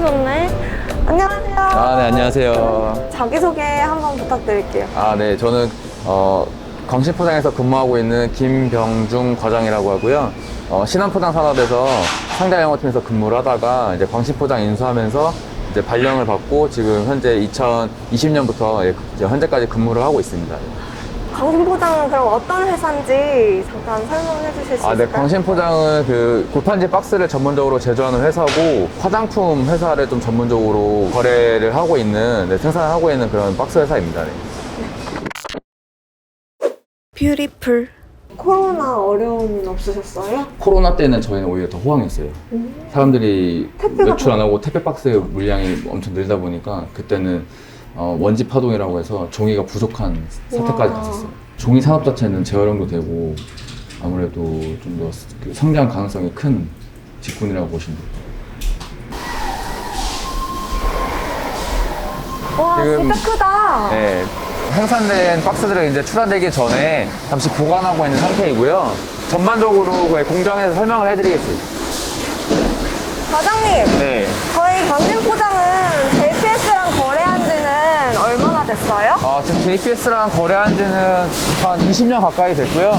차려줬네. 안녕하세요. 아, 네, 안녕하세요. 자기소개 한번 부탁드릴게요. 아, 네, 저는, 어, 광신포장에서 근무하고 있는 김병중 과장이라고 하고요. 어, 신한포장 산업에서 상대 영어팀에서 근무를 하다가 이제 광신포장 인수하면서 이제 발령을 받고 지금 현재 2020년부터 현재까지 근무를 하고 있습니다. 광신포장은 그럼 어떤 회사인지 잠깐 설명해 주실 수 아, 네, 있을까요? 광신포장은 그 골판지 박스를 전문적으로 제조하는 회사고 화장품 회사를 좀 전문적으로 거래를 하고 있는, 네, 생산을 하고 있는 그런 박스 회사입니다. 네. 뷰티풀. 코로나 어려움은 없으셨어요? 코로나 때는 저희는 오히려 더 호황이었어요. 사람들이 택배가 외출 안 하고 택배 박스 물량이 엄청 늘다 보니까 그때는 어, 원지 파동이라고 해서 종이가 부족한 사태까지 와. 갔었어요. 종이 산업 자체는 재활용도 되고 아무래도 좀 더 성장 가능성이 큰 직군이라고 보시면 돼요. 와, 지금- 진짜 크다. 네. 생산된 박스들을 이제 출하되기 전에 잠시 보관하고 있는 상태이고요. 전반적으로 그 공장에서 설명을 해드리겠습니다. 과장님, 네. 저희 광신포장은 JPS랑 거래한 지는 얼마나 됐 어, 지금 JPS랑 거래한 지는 한 20년 가까이 됐고요.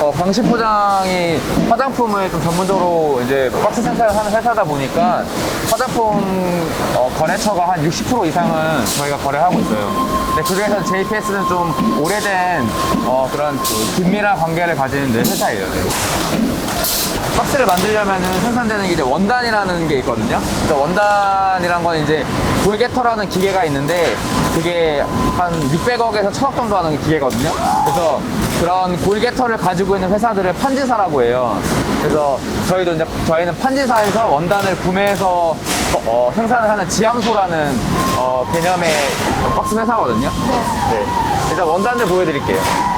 어, 광신포장이 화장품을 좀 전문적으로 이제 박스 생산을 하는 회사다 보니까 화장품 어, 거래처가 한 60% 이상은 저희가 거래하고 있어요. 근데 그 중에서 JPS는 좀 오래된 어, 그런 그 긴밀한 관계를 가지는 회사예요. 네. 박스를 만들려면 생산되는 게 이제 원단이라는 게 있거든요. 원단이란 건 이제 골게터라는 기계가 있는데 그게 한 600억에서 1000억 정도 하는 기계거든요. 그래서 그런 골게터를 가지고 있는 회사들을 판지사라고 해요. 그래서 저희도 이제 저희는 판지사에서 원단을 구매해서 어, 어, 생산을 하는 지향소라는 어, 개념의 박스 회사거든요. 네. 일단 원단을 보여드릴게요.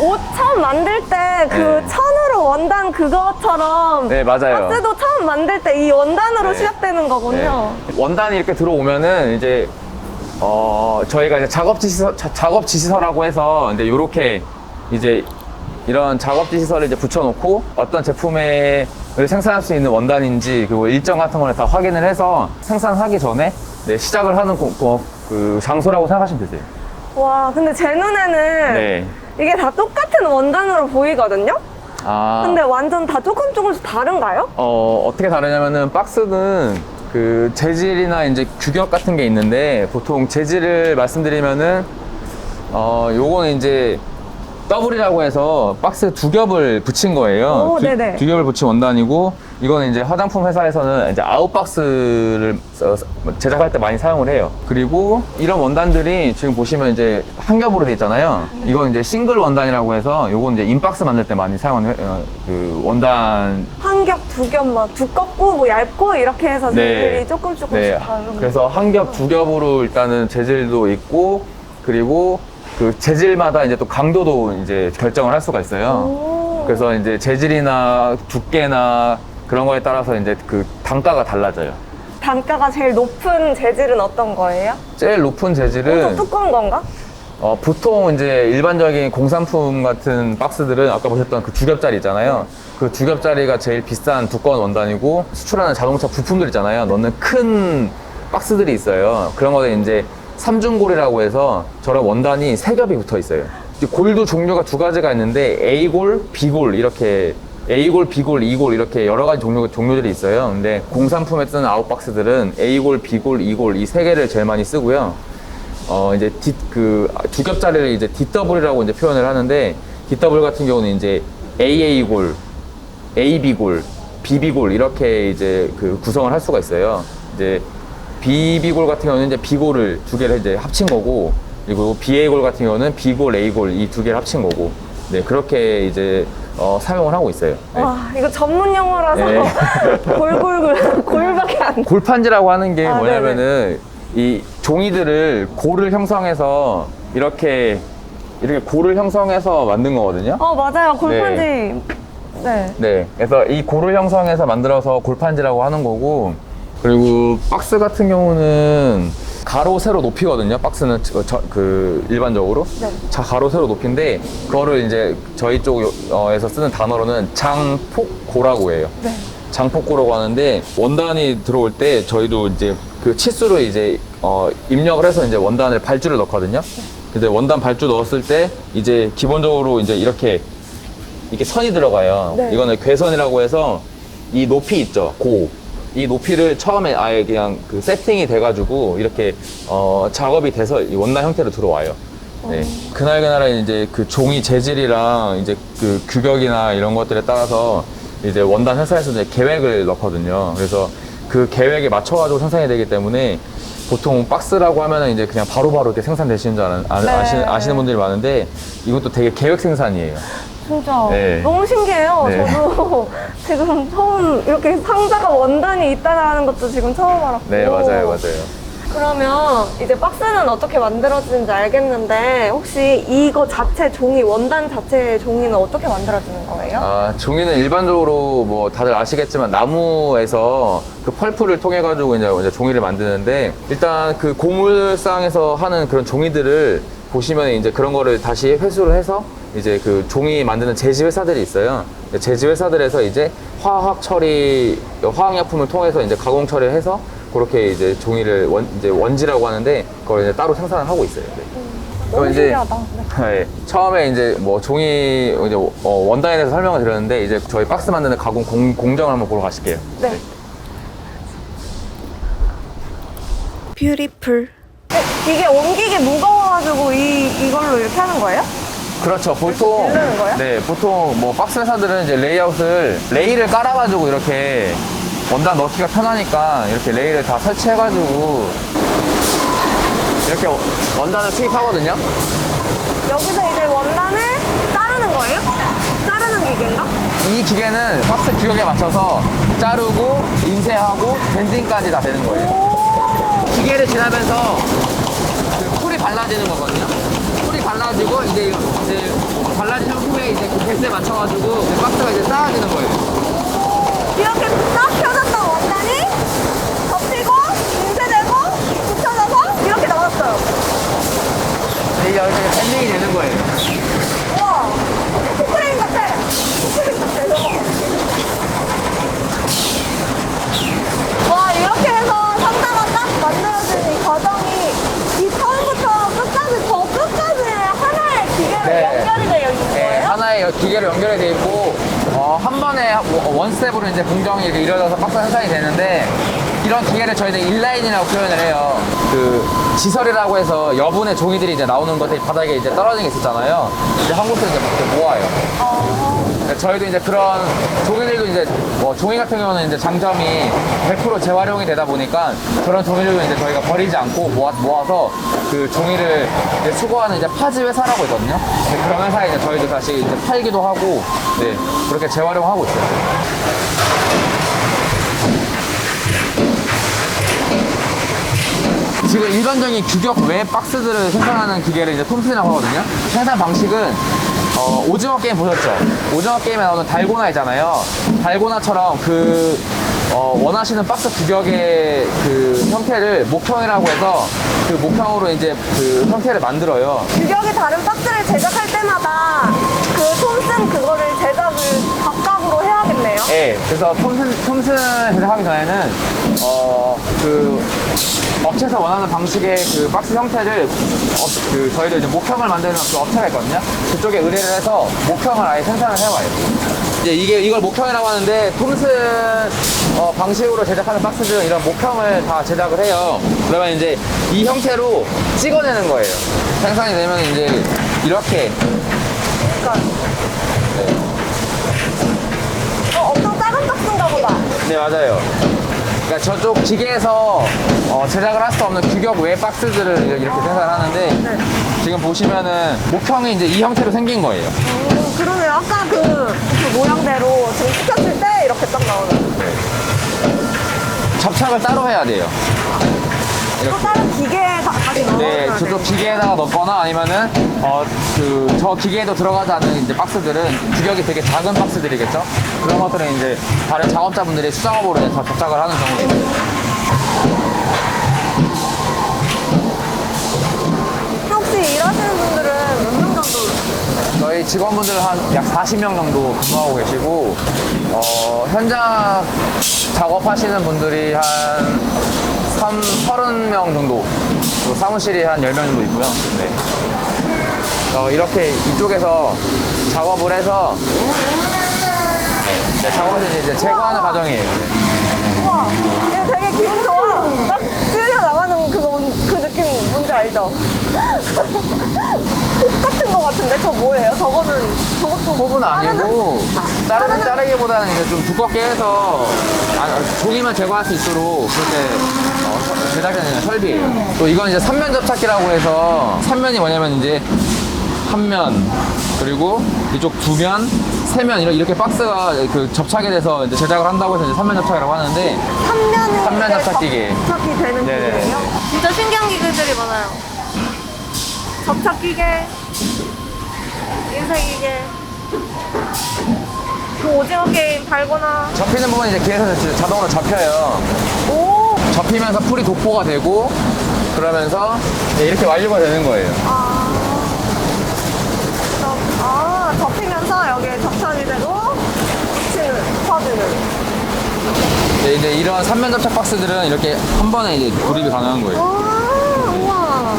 옷 처음 만들 때 그 네. 천으로 원단 그거처럼 네, 맞아요. 박스도 처음 만들 때 이 원단으로 네. 시작되는 거군요. 네. 원단이 이렇게 들어오면은 이제 어 저희가 이제 작업 지시서 자- 작업 지시서라고 해서 이제 요렇게 이제 이런 작업 지시서를 이제 붙여놓고 어떤 제품에 생산할 수 있는 원단인지 그리고 일정 같은 거를 다 확인을 해서 생산하기 전에 네, 시작을 하는 고- 고- 그 장소라고 생각하시면 되세요. 와, 근데 제 눈에는 네. 이게 다 똑같은 원단으로 보이거든요? 아. 근데 완전 다 조금 조금씩 다른가요? 어, 어떻게 다르냐면은 박스는 그 재질이나 이제 규격 같은 게 있는데 보통 재질을 말씀드리면은 어, 요거는 이제 더블이라고 해서 박스 두 겹을 붙인 거예요. 오, 두, 네네. 두 겹을 붙인 원단이고 이거는 이제 화장품 회사에서는 이제 아웃 박스를 써- 제작할 때 많이 사용을 해요. 그리고 이런 원단들이 지금 보시면 이제 한 겹으로 돼 있잖아요. 이건 이제 싱글 원단이라고 해서 요건 이제 인박스 만들 때 많이 사용하는 회- 어, 그 원단 한 겹, 두 겹, 막 두껍고 뭐 얇고 이렇게 해서 재질이 조금 조금씩 네. 다른 그래서 한 겹, 두 겹으로 일단은 재질도 있고, 그리고 그 재질마다 이제 또 강도도 이제 결정을 할 수가 있어요. 오. 그래서 이제 재질이나 두께나 그런 거에 따라서 이제 그 단가가 달라져요. 단가가 제일 높은 재질은 어떤 거예요? 제일 높은 재질은 두꺼운 건가? 어, 보통 이제 일반적인 공산품 같은 박스들은 아까 보셨던 그두 겹짜리 있잖아요. 그두 겹짜리가 제일 비싼 두꺼운 원단이고 수출하는 자동차 부품들 있잖아요. 넣는 큰 박스들이 있어요. 그런 거는 이제 삼중골이라고 해서 저런 원단이 세 겹이 붙어 있어요. 골도 종류가 두 가지가 있는데 A골, B골 이렇게 A골, B골, E골 이렇게 여러 가지 종류, 종류들이 있어요. 근데 공산품에 쓰는 아웃박스들은 A골, B골, E골 이 세 개를 제일 많이 쓰고요. 어 이제 뒷그두 겹짜리를 이제 DW라고 이제 표현을 하는데 DW 같은 경우는 이제 AA 골, AB 골, BB 골 이렇게 이제 그 구성을 할 수가 있어요. 이제 BB 골 같은 경우는 이제 B 골을 두 개를 이제 합친 거고 그리고 BA 골 같은 경우는 B 골, A 골 이 두 개를 합친 거고 네 그렇게 이제 어, 사용을 하고 있어요. 네. 와, 이거 전문 용어라서 네. 골골골 골밖에 안 골판지라고 하는 게 아, 뭐냐면은 이 종이들을 골을 형성해서 이렇게 이렇게 골을 형성해서 만든 거거든요. 어, 맞아요. 골판지. 네. 네. 그래서 이 골을 형성해서 만들어서 골판지라고 하는 거고 그리고 박스 같은 경우는 가로 세로 높이거든요. 박스는 저- 저- 그 일반적으로 네. 자 가로 세로 높이인데 그거를 이제 저희 쪽에서 쓰는 단어로는 장폭고라고 해요. 네. 장폭구라고 하는데 원단이 들어올 때 저희도 이제 그 치수로 이제 어, 입력을 해서 이제 원단을 발주를 넣거든요. 근데 원단 발주 넣었을 때 이제 기본적으로 이제 이렇게 이렇게 선이 들어가요. 네. 이거는 괴선이라고 해서 이 높이 있죠. 고. 이 높이를 처음에 아예 그냥 그 세팅이 돼가지고 이렇게 어, 작업이 돼서 이 원단 형태로 들어와요. 네. 그날 그날에 이제 그 종이 재질이랑 이제 그 규격이나 이런 것들에 따라서 이제 원단 회사에서 이제 계획을 넣거든요. 그래서 그 계획에 맞춰가지고 생산이 되기 때문에 보통 박스라고 하면은 이제 그냥 바로바로 이렇게 생산되시는 줄 아는, 아, 네. 아시는, 아시는 분들이 많은데 이것도 되게 계획 생산이에요. 진짜 네. 너무 신기해요. 네. 저도 지금 처음 이렇게 상자가 원단이 있다는 것도 지금 처음 알았고. 네, 맞아요, 맞아요. 그러면 이제 박스는 어떻게 만들어지는지 알겠는데 혹시 이거 자체 종이 원단 자체 종이는 어떻게 만들어지는 거예요? 아, 종이는 일반적으로 뭐 다들 아시겠지만 나무에서 그 펄프를 통해 가지고 이제, 이제 종이를 만드는데 일단 그 고물상에서 하는 그런 종이들을 보시면 이제 그런 거를 다시 회수를 해서 이제 그 종이 만드는 제지 회사들이 있어요. 제지 회사들에서 이제 화학 처리, 화학약품을 통해서 이제 가공 처리를 해서 그렇게 이제 종이를 원, 이제 원지라고 하는데 그걸 이제 따로 생산을 하고 있어요. 네. 너무 그럼 이제- 신기하다. 네. 네. 처음에 이제 뭐 종이 이제 어, 원단에 대해서 설명을 드렸는데 이제 저희 박스 만드는 가공 공, 공정을 한번 보러 가실게요. 네. 뷰티풀. 이게 옮기기 무거워가지고 이 이걸로 이렇게 하는 거예요? 그렇죠. 보통? 네 보통 뭐 박스 회사들은 이제 레이아웃을 레일을 깔아가지고 이렇게 원단 넣기가 편하니까 이렇게 레일을 다 설치해가지고 이렇게 원단을 투입하거든요. 여기서 이제 원단을 자르는 거예요? 자르는 기계인가? 이 기계는 박스 규격에 맞춰서 자르고 인쇄하고 밴딩까지 다 되는 거예요. 기계를 지나면서 그 풀이 발라지는 거거든요. 풀이 발라지고 이제 이제 발라진 후에 이제 그 배스에 맞춰가지고 박스가 이제 쌓아지는 거예요. 이렇게 딱 펴졌던 원단이 덮이고 인쇄되고 붙여져서 이렇게 나왔어요. 이제 이렇게 밴딩이 되는 거예요. 우와, 포크레인 같아. 포크레인 같아. 와, 이렇게 해서 상자가 딱 만들어지는 이 과정이 이 처음부터 끝까지 저 끝까지 하나의 기계로 네. 연결이 되어 있는 네, 거예요? 하나의 기계로 연결이 돼 있고 어, 한 번에 원 스텝으로 이제 공정이 이렇게 이루어져서 박스 생산이 되는데 이런 기계를 저희는 인라인이라고 표현을 해요. 그 지설이라고 해서 여분의 종이들이 이제 나오는 것들이 바닥에 이제 떨어진 게 있었잖아요. 이제 한 곳에 이제 이렇게 모아요. 네, 저희도 이제 그런 종이들도 이제 뭐 종이 같은 경우는 이제 장점이 100% 재활용이 되다 보니까 그런 종이들도 이제 저희가 버리지 않고 모아, 모아서 그 종이를 이제 수거하는 이제 파지 회사라고 있거든요. 네, 그런 회사에 이제 저희도 다시 이제 팔기도 하고 네 그렇게 재활용하고 있어요. 지금 일반적인 규격 외 박스들을 생산하는 기계를 이제 톰슨이라고 하거든요. 생산 방식은 어, 오징어 게임 보셨죠? 오징어 게임에 나오는 달고나 있잖아요. 달고나처럼 그 어, 원하시는 박스 규격의 그 형태를 목형이라고 해서 그 목형으로 이제 그 형태를 만들어요. 규격이 다른 박스를 제작할 때마다 그 톰슨 그거를 제작을 해야겠네요. 예, 그래서 톰슨, 톰슨을 제작하기 전에는, 어, 그, 업체에서 원하는 방식의 그 박스 형태를, 업, 그, 저희도 이제 목형을 만드는 그 업체가 있거든요. 그쪽에 의뢰를 해서 목형을 아예 생산을 해와요. 이제 이게, 이걸 목형이라고 하는데, 톰슨, 어, 방식으로 제작하는 박스들은 이런 목형을 다 제작을 해요. 그러면 이제 이 형태로 찍어내는 거예요. 생산이 되면 이제 이렇게, 그 네 맞아요. 그러니까 저쪽 기계에서 어, 제작을 할 수 없는 규격 외 박스들을 이렇게 생산하는데 네. 지금 보시면은 목형이 이제 이 형태로 생긴 거예요. 음, 그러네요. 아까 그, 그 모양대로 지금 시켰을 때 이렇게 딱 나오는. 접착을 따로 해야 돼요. 또 이렇게. 다른 기계에 다, 다시 넣어줘야 네. 저쪽 기계에다가 넣거나 아니면은 어, 그 저 기계에도 들어가지 않는 이제 박스들은 규격이 되게 작은 박스들이겠죠. 그런 것들은 이제 다른 작업자분들이 수작업으로 다 접착을 하는 경우도 있어요. 혹시 일하시는 분들은 몇 명 정도? 저희 저희 직원분들 한 약 40명 정도 근무하고 계시고, 어, 현장 작업하시는 분들이 한 3, 30명 정도, 그리고 사무실이 한 10명 정도 있고요. 네. 어, 이렇게 이쪽에서 작업을 해서, 네, 작업해서 이제 제거하는 과정이에요. 네. 우와, 이거 되게 기분 좋아. 딱 뛰어 나가는 그거, 뭔- 그 느낌 뭔지 알죠? 똑같은 거 같은데? 저 뭐예요? 저거는, 저것도. 부분 아니고 자르는 자르기보다는 이제 좀 두껍게 해서 아, 종이만 제거할 수 있도록 그렇게 어, 제작하는 설비예요. 또 이건 이제 삼면 접착기라고 해서 삼면이 뭐냐면 이제 한 면 그리고 이쪽 두 면, 세면 이렇게 박스가 그 접착이 돼서 이제 제작을 한다고 해서 이제 삼면 접착이라고 하는데 3면에. 삼면 접착기계. 접착이 되는 네네네. 기계예요? 진짜 신기한 기계들이 많아요. 접착기계, 인쇄기계, 그 오징어 게임 달거나. 접히는 부분이 이제 기에서 이제 자동으로 접혀요. 오! 접히면서 풀이 도포가 되고 그러면서 이제 이렇게 완료가 되는 거예요. 아, 접, 아, 접히면서 여기에 접착이 되고, 붙이는, 퍼주는. 네, 이제 이런 삼면 접착 박스들은 이렇게 한 번에 이제 조립이 가능한 거예요. 아, 우와.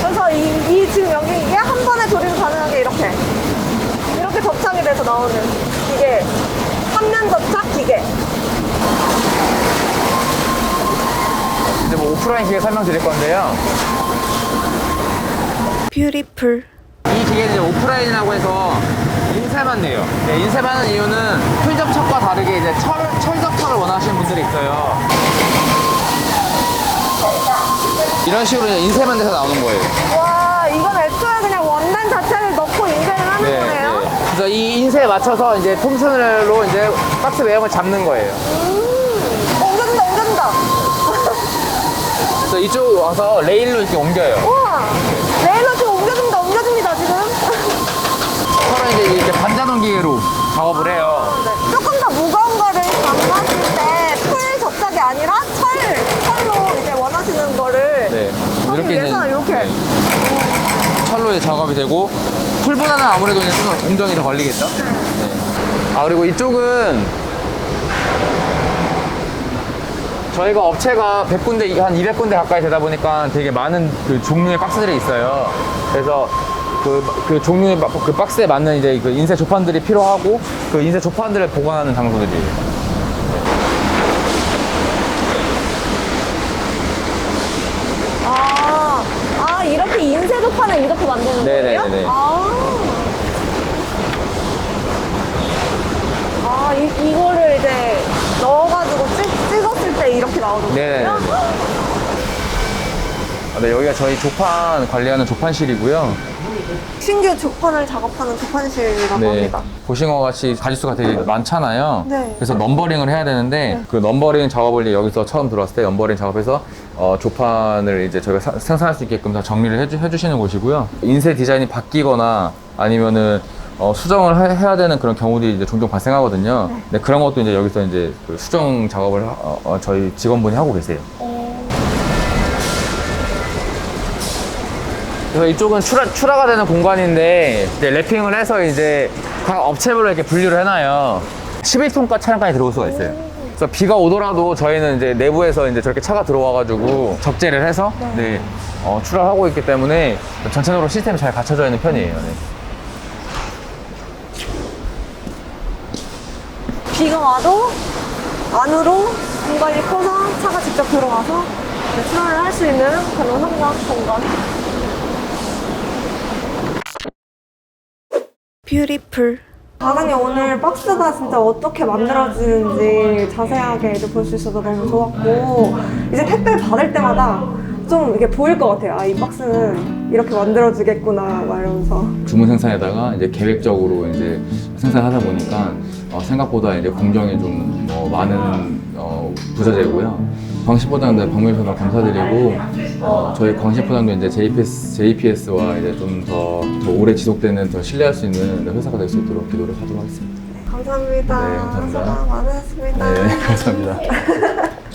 그래서 이, 이 지금 여기 이게 한 번에 조립이 가능한 게 이렇게. 이렇게 접착이 돼서 나오는 이게 삼면 접착 기계. 이제 뭐 오프라인 기계 설명드릴 건데요. 뷰티풀. 이 기계는 이제 오프라인이라고 해서 인쇄만 내요. 네, 인쇄만 하는 이유는 풀 접착과 다르게 이제 철, 철 접착을 원하시는 분들이 있어요. 이런 식으로 이제 인쇄만 돼서 나오는 거예요. 와, 이건 애초에 그냥 원단 자체를 넣고 인쇄를 하는 네, 거네요. 네. 그래서 이 인쇄에 맞춰서 이제 통순으로 이제 박스 외형을 잡는 거예요. 음, 옮겨준다, 옮겨준다. 그래서 이쪽 와서 레일로 이렇게 옮겨요. 우와, 레일러 지금 옮겨준다, 옮겨줍니다, 지금. 서로 이제 이렇게 반자동 기계로 작업을 해요. 네. 조금 더 무거운 거를 가능하실 때, 풀 접착이 아니라 철, 철로 이제 원하시는 거를. 네. 하기 위해서 이렇게. 네. 철로 이제 작업이 되고 풀보다는 아무래도 이제 좀 공정이 더 걸리겠죠. 네. 아 그리고 이쪽은 저희가 업체가 100군데 한 200군데 가까이 되다 보니까 되게 많은 그 종류의 박스들이 있어요. 그래서 그, 그 종류의 박- 그 박스에 맞는 이제 그 인쇄 조판들이 필요하고 그 인쇄 조판들을 보관하는 장소들이에요. 아, 아, 이렇게 인쇄 도판을 이렇게 만드는 거예요? 네네네네. 아. 아, 이, 이거를 이제 넣어가지고 찍, 찍었을 때 이렇게 나오는 네네네네. 아, 네, 여기가 저희 조판 관리하는 조판실이고요. 신규 조판을 작업하는 조판실이라고 네. 합니다. 보신 것 같이 가지수가 되게 많잖아요. 네. 그래서 넘버링을 해야 되는데 그 넘버링 작업을 여기서 처음 들어왔을 때 넘버링 작업해서 어, 조판을 이제 저희가 사- 생산할 수 있게끔 다 정리를 해주, 해주시는 곳이고요. 인쇄 디자인이 바뀌거나 아니면은 어, 수정을 해- 해야 되는 그런 경우들이 이제 종종 발생하거든요. 네, 그런 것도 이제 여기서 이제 그 수정 작업을 하- 어, 어, 저희 직원분이 하고 계세요. 그래서 이쪽은 출하, 출하가 되는 공간인데 이제 랩핑을 해서 이제 각 업체별로 이렇게 분류를 해놔요. 11톤가 차량까지 들어올 수가 있어요. 그래서 비가 오더라도 저희는 이제 내부에서 이제 저렇게 차가 들어와가지고 적재를 해서 네, 어, 출하를 하고 있기 때문에 전체적으로 시스템이 잘 갖춰져 있는 편이에요. 네. 비가 와도 안으로 공간이 커서 차가 직접 들어와서 네, 출하를 할 수 있는 그런 한강 공간. 뷰티풀 과장님 오늘 박스가 진짜 어떻게 만들어지는지 자세하게 볼 수 있어서 너무 좋았고 이제 택배 받을 때마다 좀 이게 보일 것 같아요. 아 이 박스는 이렇게 만들어지겠구나 막 이러면서. 주문 생산에다가 이제 계획적으로 이제 생산하다 보니까 어, 생각보다 이제 공정이 좀 어, 많은 어, 부자재고요. 광시포장도 방문해주셔서 감사드리고 어, 저희 광시포장도 이제 JPS, JPS와 이제 좀더 오래 지속되는 더 신뢰할 수 있는 회사가 될 수 있도록 기도를 하도록 하겠습니다. 감사합니다. 네, 감사합니다. 수고 많으셨습니다. 네, 감사합니다.